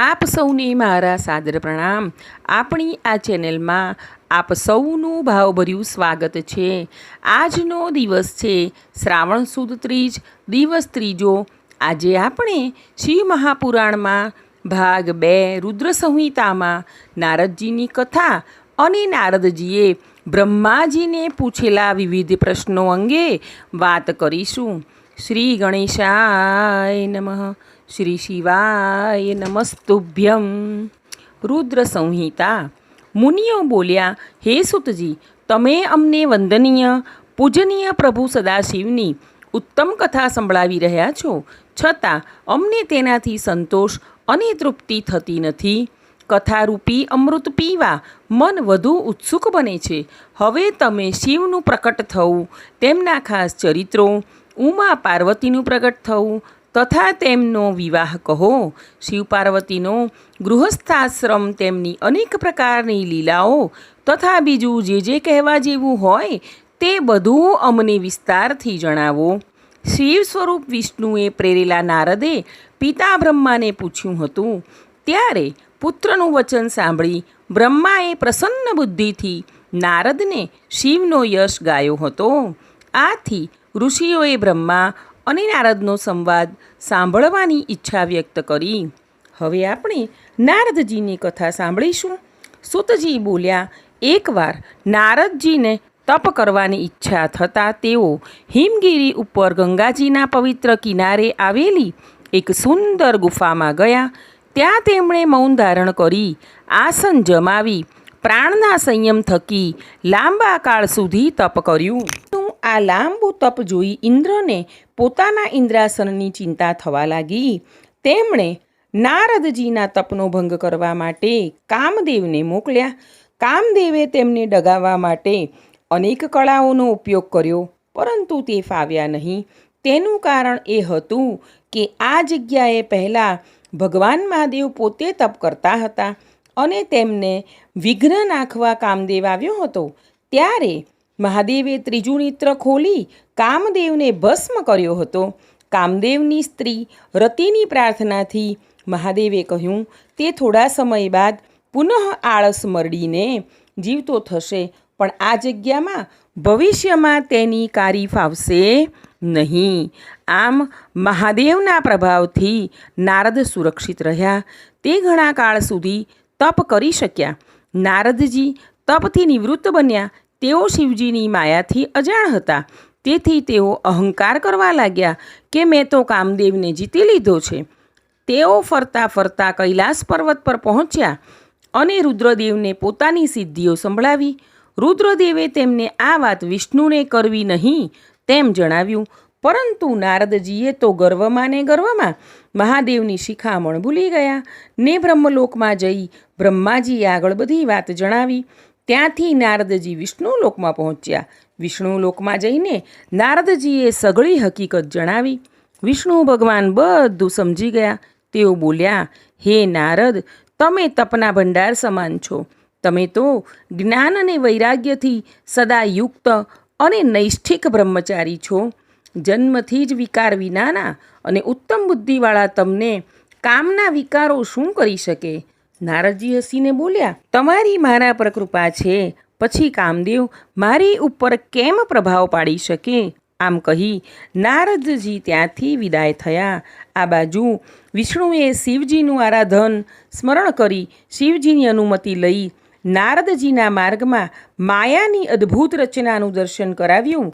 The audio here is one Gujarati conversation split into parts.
આપ સૌને મારા સાદર પ્રણામ. આપણી આ ચેનલમાં આપ સૌનું ભાવભર્યું સ્વાગત છે. આજનો દિવસ છે શ્રાવણ સુદ ત્રીજ, દિવસ ત્રીજો. આજે આપણે શિવ મહાપુરાણમાં ભાગ બે રુદ્ર સંહિતામાં નારદજીની કથા અને નારદજીએ બ્રહ્માજીને પૂછેલા વિવિધ પ્રશ્નો અંગે વાત કરીશું. શ્રી ગણેશાય નમઃ. શ્રી શિવાય નમસ્તુભ્યમ રુદ્ર સંહિતા મુનિઓ બોલ્યા હે સુતજી તમે અમને વંદનીય પૂજનીય પ્રભુ સદાશિવની ઉત્તમ કથા સંભળાવી રહ્યા છો. છતાં અમને તેનાથી સંતોષ અને તૃપ્તિ થતી નથી. કથારૂપી અમૃત પીવા મન વધુ ઉત્સુક બને છે. હવે તમે શિવનું પ્રકટ થવું, તેમના ખાસ ચરિત્રો, ઉમા પાર્વતીનું પ્રગટ થવું તથા તેમનો વિવાહ કહો. શિવ પાર્વતીનો ગૃહસ્થાશ્રમ તેમની અનેક પ્રકારની લીલાઓ તથા બીજું જે જે કહેવા જેવું હોય તે બધું અમને વિસ્તારથી જણાવો. શિવ સ્વરૂપ વિષ્ણુએ પ્રેરેલા નારદે પિતા બ્રહ્માને પૂછ્યું હતું. ત્યારે પુત્રનું વચન સાંભળી બ્રહ્માએ પ્રસન્ન બુદ્ધિથી નારદને શિવનો યશ ગાયો હતો. આથી ઋષિઓએ બ્રહ્મા અને નારદનો સંવાદ સાંભળવાની ઈચ્છા વ્યક્ત કરી. હવે આપણે નારદજીની કથા સાંભળીશું. સુતજી બોલ્યા, એકવાર નારદજીને તપ કરવાની ઈચ્છા થતાં તેઓ હિમગીરી ઉપર ગંગાજીના પવિત્ર કિનારે આવેલી એક સુંદર ગુફામાં ગયા. ત્યાં તેમણે મૌન ધારણ કરી, આસન જમાવી, પ્રાણના સંયમ થકી લાંબા કાળ સુધી તપ કર્યું. આ લાંબુ તપ જોઈ ઇન્દ્રને પોતાના ઇન્દ્રાસનની ચિંતા થવા લાગી. તેમણે નારદજીના તપનો ભંગ કરવા માટે કામદેવને મોકલ્યા. કામદેવે તેમને ડગાવવા માટે અનેક કળાઓનો ઉપયોગ કર્યો, પરંતુ તે ફાવ્યા નહીં. તેનું કારણ એ હતું કે આ જગ્યાએ પહેલાં ભગવાન મહાદેવ પોતે તપ કરતા હતા અને તેમને વિઘ્ન નાખવા કામદેવ આવ્યો હતો. ત્યારે મહાદેવે ત્રીજું નેત્ર ખોલી કામદેવને ભસ્મ કર્યો હતો. કામદેવની સ્ત્રી રતિની પ્રાર્થનાથી મહાદેવે કહ્યું, તે થોડા સમય બાદ પુનઃ આળસ મરડીને જીવતો થશે, પણ આ જગ્યામાં ભવિષ્યમાં તેની કારી ફાવશે નહીં. આમ મહાદેવના પ્રભાવથી નારદ સુરક્ષિત રહ્યા. તે ઘણા કાળ સુધી તપ કરી શક્યા. નારદજી તપથી નિવૃત્ત બન્યા. તેઓ શિવજીની માયાથી અજાણ હતા. તેથી તેઓ અહંકાર કરવા લાગ્યા કે મેં તો કામદેવને જીતી લીધો છે. તેઓ ફરતા ફરતા કૈલાસ પર્વત પર પહોંચ્યા અને રુદ્રદેવને પોતાની સિદ્ધિઓ સંભળાવી. રુદ્રદેવે તેમને આ વાત વિષ્ણુને કરવી નહીં તેમ જણાવ્યું. પરંતુ નારદજીએ તો ગર્વમાં ને ગર્વમાં મહાદેવની શિખામણ ભૂલી ગયા ને બ્રહ્મલોકમાં જઈ બ્રહ્માજીએ આગળ બધી વાત જણાવી. ત્યાંથી નારદજી વિષ્ણુ લોકમાં પહોંચ્યા. વિષ્ણુ લોકમાં જઈને નારદજીએ સઘળી હકીકત જણાવી. વિષ્ણુ ભગવાન બધું સમજી ગયા. તેઓ બોલ્યા, હે નારદ, તમે તપના ભંડાર સમાન છો. તમે તો જ્ઞાન અને વૈરાગ્યથી સદા યુક્ત અને નૈષ્ઠિક બ્રહ્મચારી છો. જન્મથી જ વિકાર વિનાના અને ઉત્તમ બુદ્ધિવાળા તમને કામના વિકારો શું કરી શકે? નારદજી હસીને બોલ્યા, તમારી મારા પર કૃપા છે. પછી કામદેવ મારી ઉપર કેમ પ્રભાવ પાડી શકે? આમ કહી નારદજી ત્યાંથી વિદાય થયા. આ બાજુ વિષ્ણુએ શિવજીનું આરાધન સ્મરણ કરી શિવજીની અનુમતિ લઈ નારદજીના માર્ગમાં માયાની અદ્ભુત રચનાનું દર્શન કરાવ્યું.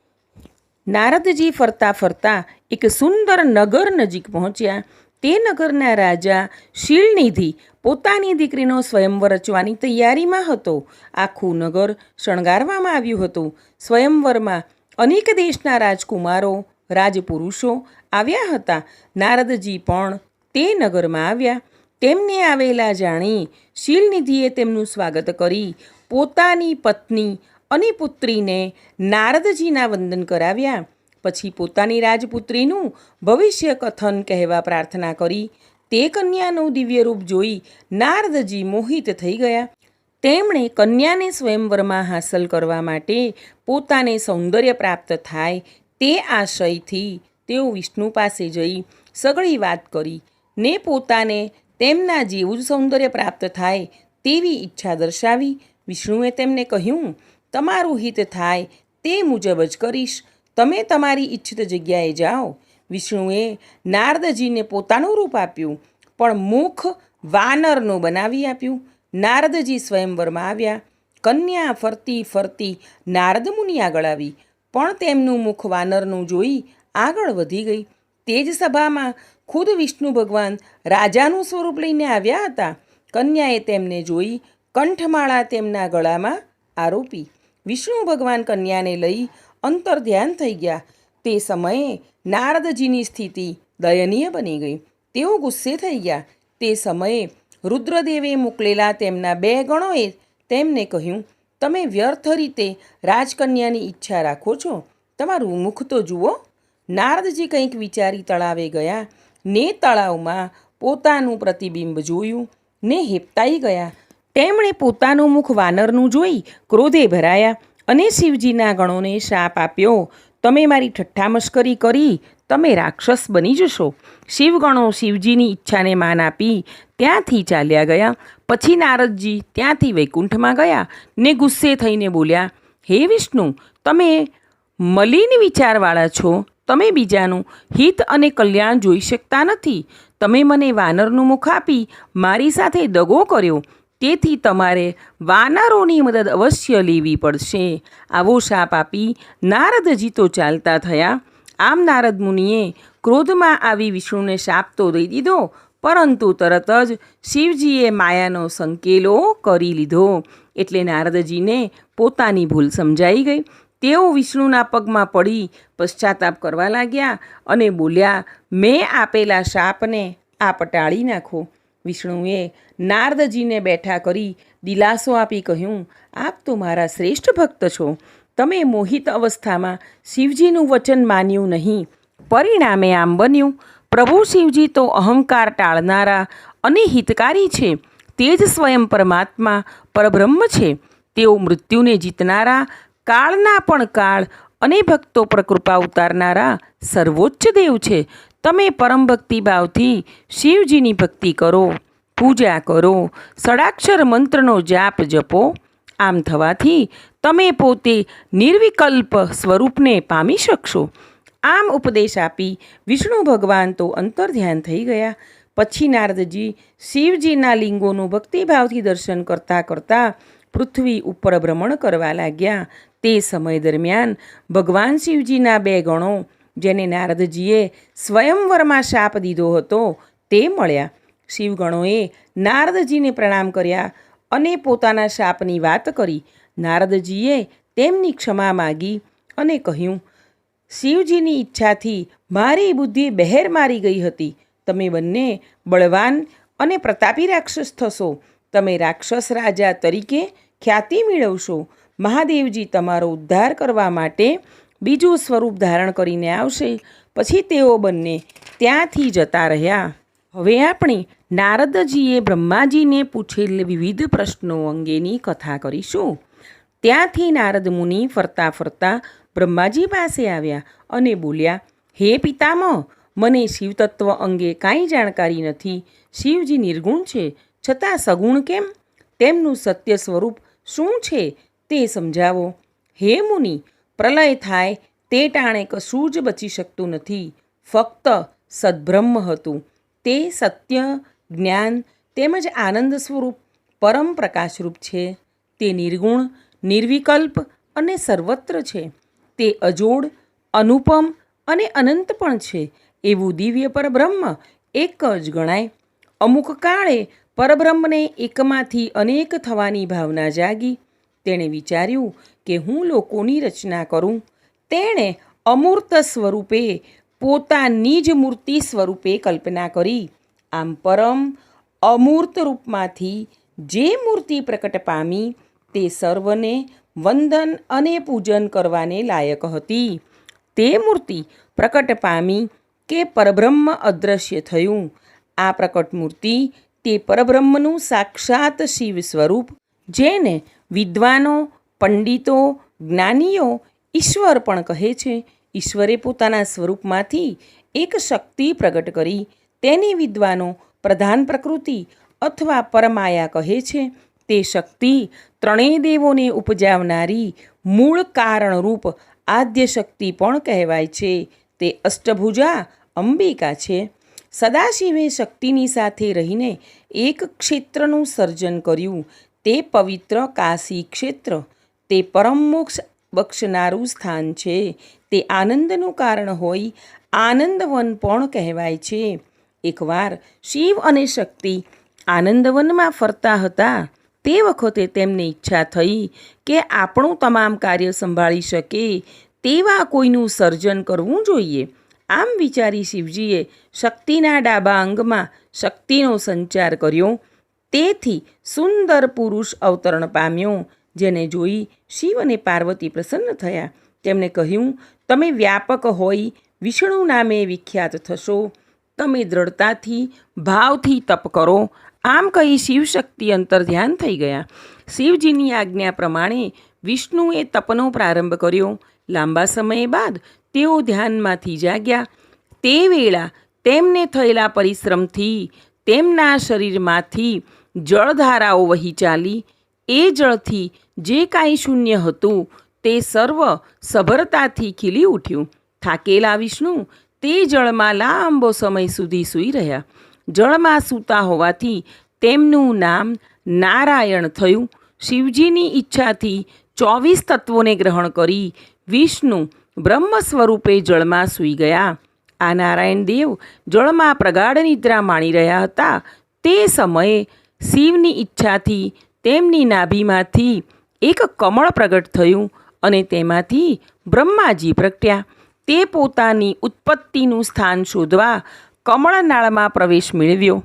નારદજી ફરતા ફરતા એક સુંદર નગર નજીક પહોંચ્યા. તે નગરના રાજા શીલનિધિ પોતાની દીકરીનો સ્વયંવર રચવાની તૈયારીમાં હતો. આખું નગર શણગારવામાં આવ્યું હતું. સ્વયંવરમાં અનેક દેશના રાજકુમારો, રાજપુરુષો આવ્યા હતા. નારદજી પણ તે નગરમાં આવ્યા. તેમને આવેલા જાણી શીલનિધિએ તેમનું સ્વાગત કરી પોતાની પત્ની અને પુત્રીને નારદજીના વંદન કરાવ્યા. પછી પોતાની રાજપુત્રીનું ભવિષ્ય કથન કહેવા પ્રાર્થના કરી તે કન્યાનું દિવ્ય રૂપ જોઈ નારદજી મોહિત થઈ ગયા. તેમણે કન્યાને સ્વયંવરમાં હાંસલ કરવા માટે પોતાને સૌંદર્ય પ્રાપ્ત થાય તે આશયથી તેઓ વિષ્ણુ પાસે જઈ સગળી વાત કરી ને પોતાને તેમના જેવું જ સૌંદર્ય પ્રાપ્ત થાય તેવી ઈચ્છા દર્શાવી. વિષ્ણુએ તેમને કહ્યું, તમારું હિત થાય તે મુજબ જ કરીશ. તમે તમારી ઈચ્છિત જગ્યાએ જાઓ. વિષ્ણુએ નારદજીને પોતાનું રૂપ આપ્યું, પણ મુખ વાનરનું બનાવી આપ્યું. નારદજી સ્વયંવરમાં આવ્યા. કન્યા ફરતી ફરતી નારદ મુનિ આગળ આવી, પણ તેમનું મુખ વાનરનું જોઈ આગળ વધી ગઈ. તે જ સભામાં ખુદ વિષ્ણુ ભગવાન રાજાનું સ્વરૂપ લઈને આવ્યા હતા. કન્યાએ તેમને જોઈ કંઠમાળા તેમના ગળામાં આરોપી. વિષ્ણુ ભગવાન કન્યાને લઈ અંતર ધ્યાન થઈ ગયા. તે સમયે નારદજીની સ્થિતિ દયનીય બની ગઈ. તેઓ ગુસ્સે થઈ ગયા. તે સમયે રુદ્રદેવે મોકલેલા તેમના બે ગણોએ તેમને કહ્યું, તમે વ્યર્થ રીતે રાજકન્યાની ઈચ્છા રાખો છો. તમારું મુખ તો જુઓ. નારદજી કંઈક વિચારી તળાવે ગયા. ને તળાવમાં પોતાનું પ્રતિબિંબ જોયું. ને હેપતાઈ ગયા. તેમણે પોતાનું મુખ વાનરનું જોઈ ક્રોધે ભરાયા. અને શિવજીના ગણોને શાપ આપ્યો. તમે મારી ઠઠ્ઠા મશ્કરી કરી, તમે રાક્ષસ બની જશો. શિવગણો શિવજીની ઈચ્છાને માન આપી ત્યાંથી ચાલ્યા ગયા. પછી નારદજી ત્યાંથી વૈકુંઠમાં ગયા ને ગુસ્સે થઈને બોલ્યા, હે વિષ્ણુ, તમે મલિન વિચારવાળા છો. તમે બીજાનું હિત અને કલ્યાણ જોઈ શકતા નથી. તમે મને વાનરનું મુખ આપી મારી સાથે દગો કર્યો. તેથી તમારે વાનરોની મદદ અવશ્ય લેવી પડશે. આવો શાપ આપી નારદજી તો ચાલતા થયા. આમ નારદ મુનિએ ક્રોધમાં આવી વિષ્ણુને શાપ તો દઈ દીધો, પરંતુ તરત જ શિવજીએ માયાનો સંકેલો કરી લીધો. એટલે નારદજીને પોતાની ભૂલ સમજાઈ ગઈ. તેઓ વિષ્ણુના પગમાં પડી પશ્ચાતાપ કરવા લાગ્યા અને બોલ્યા, મેં આપેલા શાપને આ પટાળી નાખો. વિષ્ણુએ નારદજીને બેઠા કરી દિલાસો આપી કહ્યું, આપ તો મારા શ્રેષ્ઠ ભક્ત છો. તમે મોહિત અવસ્થામાં શિવજીનું વચન માન્યું નહીં. પરિણામે આમ બન્યું. પ્રભુ શિવજી તો અહંકાર ટાળનારા અને હિતકારી છે. તે જ સ્વયં પરમાત્મા પરબ્રહ્મ છે. તેઓ મૃત્યુને જીતનારા, કાળના પણ કાળ અને ભક્તો પર કૃપા ઉતારનારા સર્વોચ્ચ દેવ છે. તમે પરમ ભક્તિભાવથી શિવજીની ભક્તિ કરો, પૂજા કરો ષડાક્ષર મંત્રનો જાપ જપો. આમ થવાથી તમે પોતે નિર્વિકલ્પ સ્વરૂપને પામી શકશો. આમ ઉપદેશ આપી વિષ્ણુ ભગવાન તો અંતર ધ્યાન થઈ ગયા. પછી નારદજી શિવજીના લિંગોનું ભક્તિભાવથી દર્શન કરતાં કરતાં પૃથ્વી ઉપર ભ્રમણ કરવા લાગ્યા. તે સમય દરમિયાન ભગવાન શિવજીના બે ગણો જેને નારદજીએ સ્વયંવરમાં શાપ દીધો હતો, તે મળ્યા. શિવગણોએ નારદજીને પ્રણામ કર્યા અને પોતાના શાપની વાત કરી. નારદજીએ તેમની ક્ષમા માગી અને કહ્યું, શિવજીની ઈચ્છાથી મારી બુદ્ધિ બહેર મારી ગઈ હતી. તમે બંને બળવાન અને પ્રતાપી રાક્ષસ થશો. તમે રાક્ષસ રાજા તરીકે ખ્યાતિ મેળવશો. મહાદેવજી તમારો ઉદ્ધાર કરવા માટે બીજું સ્વરૂપ ધારણ કરીને આવશે. પછી તેઓ બંને ત્યાંથી જતા રહ્યા. હવે આપણે નારદજીએ બ્રહ્માજીને પૂછેલ વિવિધ પ્રશ્નો અંગેની કથા કરીશું. ત્યાંથી નારદ મુનિ ફરતા ફરતા બ્રહ્માજી પાસે આવ્યા અને બોલ્યા, હે પિતામહ, મને શિવતત્વ અંગે કાંઈ જાણકારી નથી. શિવજી નિર્ગુણ છે, છતાં સગુણ કેમ? તેમનું સત્ય સ્વરૂપ શું છે તે સમજાવો. હે મુનિ પ્રલય થાય તે ટાણે કશું જ બચી શકતું નથી. ફક્ત સદ્બ્રહ્મ હતું. તે સત્ય, જ્ઞાન તેમજ આનંદ સ્વરૂપ પરમ પ્રકાશરૂપ છે. તે નિર્ગુણ, નિર્વિકલ્પ અને સર્વત્ર છે. તે અજોડ, અનુપમ અને અનંત પણ છે. એવું દિવ્ય પરબ્રહ્મ એક જ ગણાય. અમુક કાળે પરબ્રહ્મને એકમાંથી અનેક થવાની ભાવના જાગી. તેણે વિચાર્યું કે હું લોકોની રચના કરું, તેણે અમૂર્ત સ્વરૂપે પોતાની જ મૂર્તિ સ્વરૂપે કલ્પના કરી. આમ પરમ અમૂર્ત રૂપમાંથી જે મૂર્તિ પ્રકટ પામી, તે સર્વને વંદન અને પૂજન કરવાને લાયક હતી. તે મૂર્તિ પ્રકટ પામી કે પરબ્રહ્મ અદૃશ્ય થયું. આ પ્રકટ મૂર્તિ તે પરબ્રહ્મનું સાક્ષાત શિવ સ્વરૂપ, જેને વિદ્વાનો પંડિતો, જ્ઞાનીઓ ઈશ્વર પણ કહે છે, ઈશ્વરે પોતાના સ્વરૂપમાંથી એક શક્તિ પ્રગટ કરી, તેની વિદ્વાનો પ્રધાન પ્રકૃતિ અથવા પરમાયા કહે છે. તે શક્તિ ત્રણેય દેવોને ઉપજાવનારી મૂળ કારણરૂપ આદ્ય શક્તિ પણ કહેવાય છે. તે અષ્ટભુજા અંબિકા છે. સદાશિવે શક્તિની સાથે રહીને એક ક્ષેત્રનું સર્જન કર્યું. તે પવિત્ર કાશી ક્ષેત્ર તે પરમ મોક્ષ બક્ષનારું સ્થાન છે. તે આનંદનું કારણ હોય, આનંદવન પણ કહેવાય છે. એકવાર શિવ અને શક્તિ આનંદવનમાં ફરતા હતા, તે વખતે તેમને ઈચ્છા થઈ કે આપણું તમામ કાર્ય સંભાળી શકે તેવા કોઈનું સર્જન કરવું જોઈએ. આમ વિચારી શિવજીએ શક્તિના ડાબા અંગમાં શક્તિનો સંચાર કર્યો. તેથી સુંદર પુરુષ અવતરણ પામ્યો. જેને જોઈ શિવ અને પાર્વતી પ્રસન્ન થયા. તેમણે કહ્યું, તમે વ્યાપક હોઈ વિષ્ણુ નામે વિખ્યાત થશો. તમે દ્રઢતાથી, ભાવથી તપ કરો. આમ કહી શિવશક્તિ અંતર ધ્યાન થઈ ગયા. શિવજીની આજ્ઞા પ્રમાણે વિષ્ણુએ તપનો પ્રારંભ કર્યો. લાંબા સમય બાદ તેઓ ધ્યાનમાંથી જાગ્યા. તે વેળા તેમને થયેલા પરિશ્રમથી તેમના શરીરમાંથી જળધારાઓ વહી ચાલી એ જળથી જે કાંઈ શૂન્ય હતું તે સર્વ સભરતાથી ખીલી ઉઠ્યું. થાકેલા વિષ્ણુ તે જળમાં લાંબો સમય સુધી સૂઈ રહ્યા. જળમાં સૂતા હોવાથી તેમનું નામ નારાયણ થયું. શિવજીની ઈચ્છાથી ચોવીસ તત્વોને ગ્રહણ કરી વિષ્ણુ બ્રહ્મ સ્વરૂપે જળમાં સૂઈ ગયા. આ નારાયણ દેવ જળમાં પ્રગાઢ નિદ્રા માણી રહ્યા હતા. તે સમયે શિવની ઈચ્છાથી તેમની નાભીમાંથી એક કમળ પ્રગટ થયું અને તેમાંથી બ્રહ્માજી પ્રગટ્યા. તે પોતાની ઉત્પત્તિનું સ્થાન શોધવા કમળનાળમાં પ્રવેશ મેળવ્યો.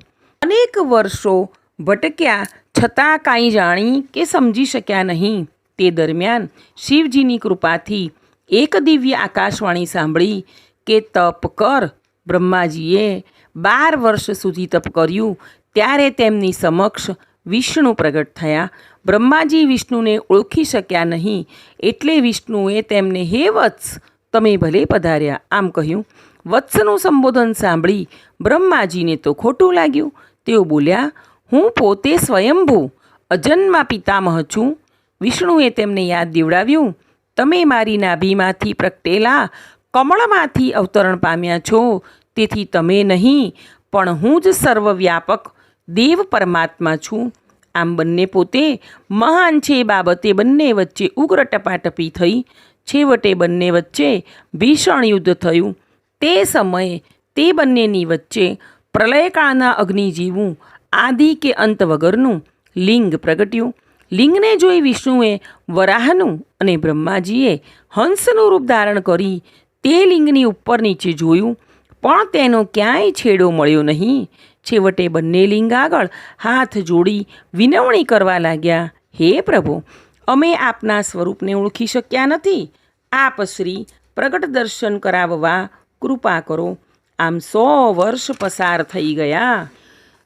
અનેક વર્ષો ભટક્યા, છતાં કાંઈ જાણી કે સમજી શક્યા નહીં. તે દરમિયાન શિવજીની કૃપાથી એક દિવ્ય આકાશવાણી સાંભળી કે તપ કર. બ્રહ્માજીએ બાર વર્ષ સુધી તપ કર્યું, ત્યારે તેમની સમક્ષ વિષ્ણુ પ્રગટ થયા. બ્રહ્માજી વિષ્ણુને ઓળખી શક્યા નહીં, એટલે વિષ્ણુએ તેમને, હે વત્સ, તમે ભલે પધાર્યા. આમ કહ્યું. વત્સનું સંબોધન સાંભળી બ્રહ્માજીને તો ખોટું લાગ્યું. તેઓ બોલ્યા, હું પોતે સ્વયંભૂ, અજન્મા પિતામહ છું. વિષ્ણુએ તેમને યાદ દેવડાવ્યું. તમે મારી નાભીમાંથી પ્રગટેલા કમળમાંથી અવતરણ પામ્યા છો, તેથી તમે નહીં, પણ હું જ સર્વવ્યાપક દેવ પરમાત્મા છું. આમ બંને પોતે મહાન છે એ બાબતે બંને વચ્ચે ઉગ્ર ટપાટપી થઈ. છેવટે બંને વચ્ચે ભીષણ યુદ્ધ થયું. તે સમયે તે બંનેની વચ્ચે પ્રલયકાળના અગ્નિ જેવું આદિ કે અંત વગરનું લિંગ પ્રગટ્યું. લિંગને જોઈ વિષ્ણુએ વરાહનું અને બ્રહ્માજીએ હંસનું રૂપ ધારણ કરી તે લિંગની ઉપર નીચે જોયું. પણ તેનો ક્યાંય છેડો મળ્યો નહીં. છેવટે બંને લિંગ આગળ હાથ જોડી વિનવણી કરવા લાગ્યા, હે પ્રભુ, અમે આપના સ્વરૂપને ઓળખી શક્યા નથી. આપ શ્રી પ્રગટ દર્શન કરાવવા કૃપા કરો. આમ સો વર્ષ પસાર થઈ ગયા.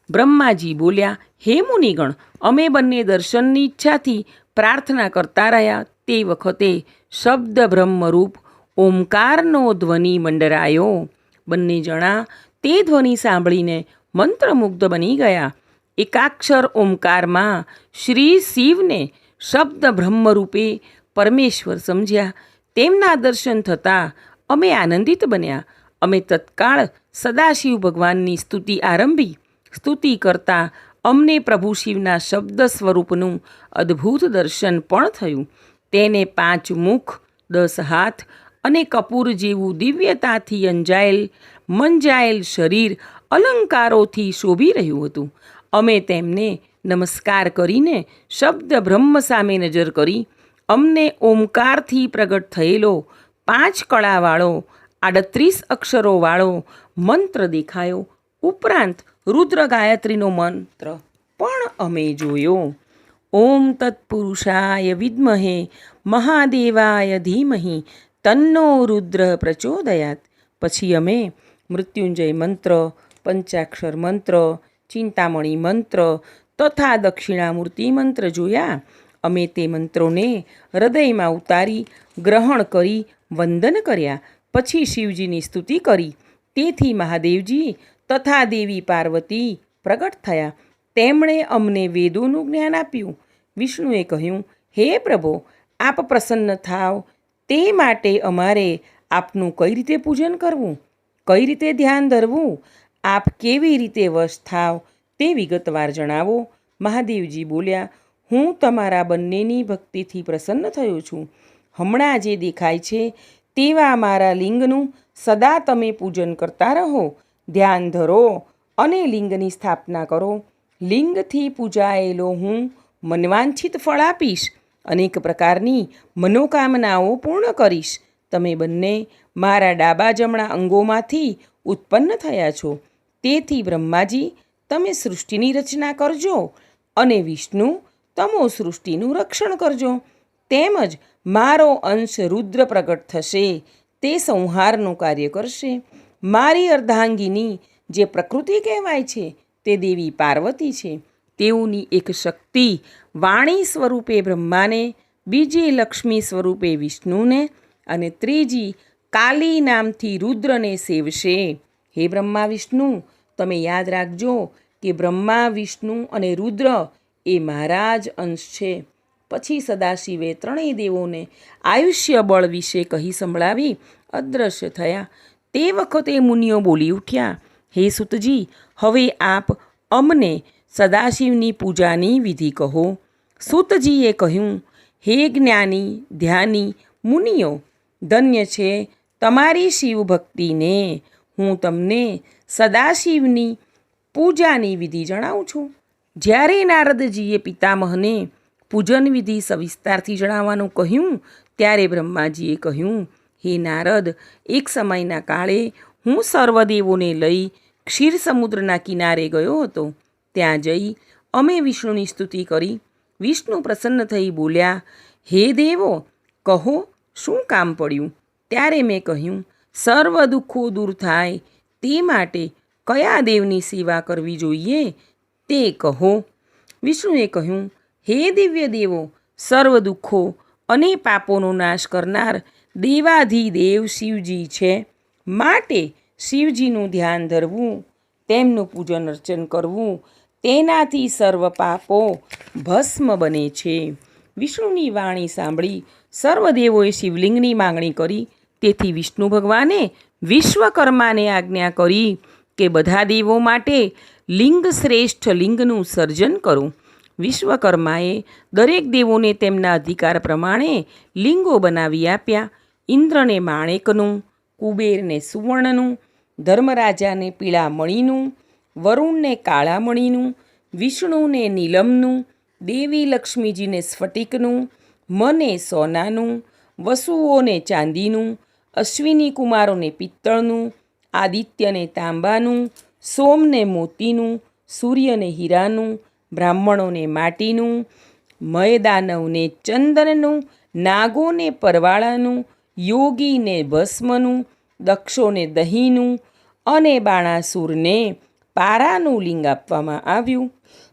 બ્રહ્માજી બોલ્યા, હે મુનિગણ, અમે બંને દર્શનની ઈચ્છાથી પ્રાર્થના કરતા રહ્યા. તે વખતે શબ્દ બ્રહ્મરૂપ ઓમકારનો ધ્વનિ મંડરાયો. બંને જણા તે ધ્વનિ સાંભળીને મંત્રમુગ્ધ બની ગયા. એકાક્ષર ઓમકારમાં શ્રી શિવને શબ્દ બ્રહ્મરૂપે પરમેશ્વર સમજ્યા. તેમના દર્શન થતાં અમે આનંદિત બન્યા. અમે તત્કાળ સદાશિવ ભગવાનની સ્તુતિ આરંભી. સ્તુતિ કરતાં અમને પ્રભુ શિવના શબ્દ સ્વરૂપનું અદ્ભુત દર્શન પણ થયું. તેને પાંચ મુખ, દસ હાથ અને કપૂર જેવું દિવ્યતાથી અંજાયેલ, મંજાયેલ શરીર અલંકારોથી શોભી રહ્યું હતું. અમે તેમને નમસ્કાર કરીને શબ્દ બ્રહ્મ સામે નજર કરી અમને ઓમકારથી પ્રગટ થયેલો પાંચ કળાવાળો, આડત્રીસ અક્ષરોવાળો મંત્ર દેખાયો. ઉપરાંત રુદ્ર ગાયત્રીનો મંત્ર પણ અમે જોયો. ઓમ તત્પુરુષાય વિદ્મહે, મહાદેવાય ધીમહિ, તન્નો રુદ્ર પ્રચોદયાત. પછી અમે મૃત્યુંજય મંત્ર પંચાક્ષર મંત્ર, ચિંતામણી મંત્ર તથા દક્ષિણામૂર્તિ મંત્ર જોયા. અમે તે મંત્રોને હૃદયમાં ઉતારી, ગ્રહણ કરી, વંદન કર્યા. પછી શિવજીની સ્તુતિ કરી. તેથી મહાદેવજી તથા દેવી પાર્વતી પ્રગટ થયા. તેમણે અમને વેદોનું જ્ઞાન આપ્યું. વિષ્ણુએ કહ્યું, હે પ્રભો, આપ પ્રસન્ન થાવ. તે માટે અમારે આપનું કઈ રીતે પૂજન કરવું? કઈ રીતે ધ્યાન ધરવું? આપ કેવી રીતે વશ થાવ તે વિગતવાર જણાવો. મહાદેવજી બોલ્યા, હું તમારા બંનેની ભક્તિથી પ્રસન્ન થયો છું. હમણાં જે દેખાય છે તેવા મારા લિંગનું સદા તમે પૂજન કરતા રહો. ધ્યાન ધરો અને લિંગની સ્થાપના કરો. લિંગથી પૂજાયેલો હું મનવાંછિત ફળ આપીશ. અનેક પ્રકારની મનોકામનાઓ પૂર્ણ કરીશ. તમે બંને મારા ડાબા જમણા અંગોમાંથી ઉત્પન્ન થયા છો. તેથી બ્રહ્માજી, તમે સૃષ્ટિની રચના કરજો અને વિષ્ણુ, તમો સૃષ્ટિનું રક્ષણ કરજો. તેમજ મારો અંશ રુદ્ર પ્રગટ થશે, તે સંહારનું કાર્ય કરશે. મારી અર્ધાંગીની, જે પ્રકૃતિ કહેવાય છે, તે દેવી પાર્વતી છે. તેઓની એક શક્તિ વાણી સ્વરૂપે બ્રહ્માને, બીજી લક્ષ્મી સ્વરૂપે વિષ્ણુને અને ત્રીજી કાલી નામથી રુદ્રને સેવશે. હે બ્રહ્મા વિષ્ણુ તમે યાદ રાખજો કે બ્રહ્મા, વિષ્ણુ અને રુદ્ર એ મારા જ અંશ છે. પછી સદાશિવે ત્રણેય દેવોને આયુષ્ય બળ વિશે કહી સંભળાવી અદૃશ્ય થયા. તે વખતે મુનિઓ બોલી ઉઠ્યા, હે સુતજી, હવે આપ અમને સદાશિવની પૂજાની વિધિ કહો. સુતજીએ કહ્યું, હે જ્ઞાની, ધ્યાની મુનિઓ, ધન્ય છે તમારી શિવ ભક્તિને હું તમને સદાશિવની પૂજાની વિધિ જણાવું છું. જ્યારે નારદજીએ પિતામહને પૂજન વિધિ સવિસ્તારથી જણાવવાનું કહ્યું, ત્યારે બ્રહ્માજીએ કહ્યું, હે નારદ, એક સમયના કાળે હું સર્વદેવોને લઈ ક્ષીર સમુદ્રના કિનારે ગયો હતો. ત્યાં જઈ અમે વિષ્ણુની સ્તુતિ કરી. વિષ્ણુ પ્રસન્ન થઈ બોલ્યા, હે દેવો, કહો, શું કામ પડ્યું? ત્યારે મેં કહ્યું સર્વ દુઃખો દૂર થાય. તે માટે કયા દેવની સેવા કરવી જોઈએ તે કહો. વિષ્ણુએ કહ્યું, હે દિવ્ય દેવો, સર્વ દુઃખો અને પાપોનો નાશ કરનાર દેવાધિદેવ શિવજી છે. માટે શિવજીનું ધ્યાન ધરવું, તેમનું પૂજન અર્ચન કરવું, તેનાથી સર્વ પાપો ભસ્મ બને છે. વિષ્ણુની વાણી સાંભળી સર્વદેવોએ શિવલિંગની માંગણી કરી તેથી વિષ્ણુ ભગવાને વિશ્વકર્માને આજ્ઞા કરી કે બધા દેવો માટે લિંગ શ્રેષ્ઠ લિંગનું સર્જન કરું. વિશ્વકર્માએ દરેક દેવોને તેમના અધિકાર પ્રમાણે લિંગો બનાવી આપ્યા. ઇન્દ્રને માણેકનું, કુબેરને સુવર્ણનું, ધર્મરાજાને પીળા મણીનું વરુણને કાળા મણીનું વિષ્ણુને નીલમનું, દેવી લક્ષ્મીજીને સ્ફટિકનું, મને સોનાનું, વસુઓને ચાંદીનું અશ્વિની કુમારોને પિત્તળનું, આદિત્યને તાંબાનું, સોમને મોતીનું, સૂર્યને હીરાનું, બ્રાહ્મણોને માટીનું, મયદાનવને ચંદનનું, નાગોને પરવાળાનું, યોગીને ભસ્મનું, દક્ષોને દહીંનું અને બાણાસુરને પારાનું લિંગ આપવામાં આવ્યું.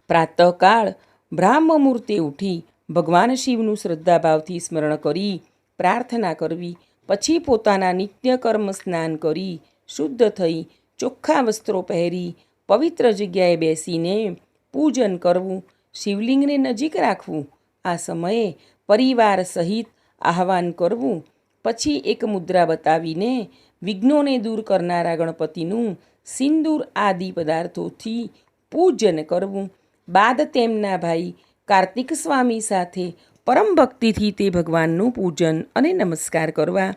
પ્રાતઃકાળ બ્રાહ્મમૂર્તે ઉઠી ભગવાન શિવનું શ્રદ્ધાભાવથી સ્મરણ કરી પ્રાર્થના કરવી. પછી પોતાના નિત્ય કર્મ સ્નાન કરી, શુદ્ધ થઈ, ચોખ્ખા વસ્ત્રો પહેરી, પવિત્ર જગ્યાએ બેસીને પૂજન કરવું, શિવલિંગને નજીક રાખવું, આ સમયે પરિવાર સહિત આહવાન કરવું, પછી એક મુદ્રા બતાવીને વિઘ્નોને દૂર કરનારા ગણપતિનું સિંદૂર આદિ પદાર્થોથી પૂજન કરવું. બાદ તેમના ભાઈ કાર્તિક સ્વામી સાથે પરમ ભક્તિથી તે ભગવાનનું પૂજન અને નમસ્કાર કરવા.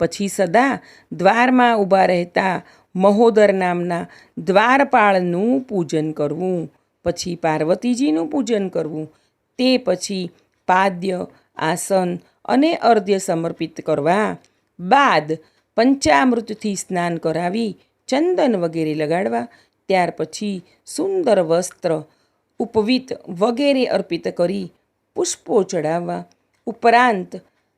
પછી સદા દ્વારમાં ઊભા રહેતા મહોદર નામના દ્વારપાળનું પૂજન કરવું. પછી પાર્વતીજીનું પૂજન કરવું. તે પછી પાદ્ય, આસન અને અર્ધ્ય સમર્પિત કરવા. બાદ પંચામૃતથી સ્નાન કરાવી, ચંદન વગેરે લગાડવા. ત્યાર પછી સુંદર વસ્ત્ર, ઉપવિત વગેરે અર્પિત કરી પુષ્પો ચડાવવા. ઉપરાંત,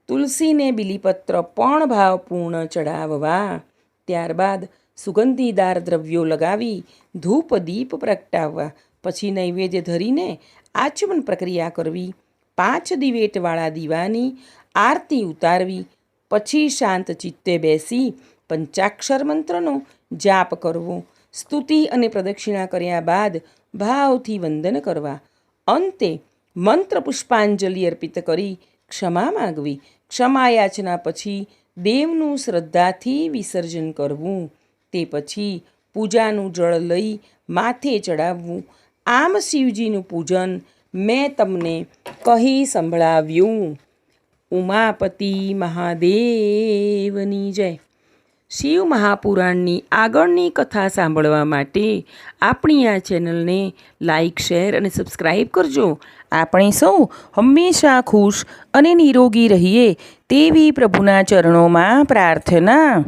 તુલસીને બિલીપત્ર પણ ભાવપૂર્ણ ચડાવવા ત્યારબાદ, સુગંધીદાર દ્રવ્યો લગાવી, ધૂપ દીપ પ્રગટાવવા. પછી નૈવેદ્ય ધરીને આચમન પ્રક્રિયા કરવી. પાંચ દિવેટવાળા દીવાની આરતી ઉતારવી. પછી શાંત ચિત્તે બેસી પંચાક્ષર મંત્રનો જાપ કરવો. સ્તુતિ અને પ્રદક્ષિણા કર્યા બાદ ભાવથી વંદન કરવા. અંતે મંત્ર પુષ્પાંજલિ અર્પિત કરી ક્ષમા માગવી. ક્ષમા યાચના પછી દેવનું શ્રદ્ધાથી વિસર્જન કરવું. તે પછી પૂજાનું જળ લઈ માથે ચડાવવું. આમ શિવજીનું પૂજન મેં તમને કહી સંભળાવ્યું. ઉમાપતિ મહાદેવની જય. શિવ મહાપુરાણની આગળની કથા સાંભળવા માટે આપણી આ ચેનલને લાઇક શેર અને સબસ્ક્રાઈબ કરજો. આપણે સૌ હંમેશા ખુશ અને નિરોગી રહીએ તેવી પ્રભુના ચરણોમાં પ્રાર્થના